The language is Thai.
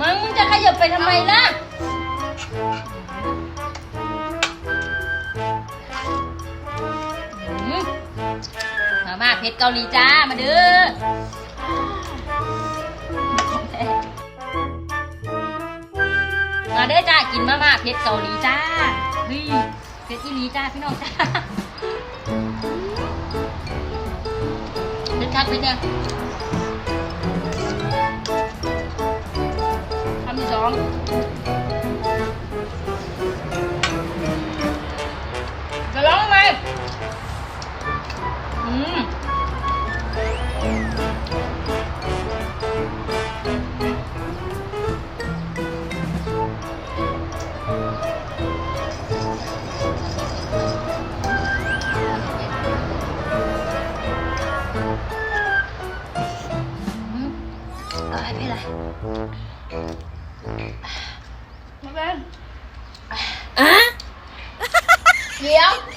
มึงมึงจะขยับไปทำไมล่ะ อืมมามาเพชรเกาหลีจ้า มาเด้อมาเด้อจ้า กินมาม่าเพชรเกาหลีจ้าเฮ้ยเพชรอีหลีจ้า พี่น้องจ้าเพชรคักเพชรเนี่ยคำที่สอง giòn. Giòn lắm không ờ, em uhm. Rồi, bây giờ Mabel. Ah? Yeah?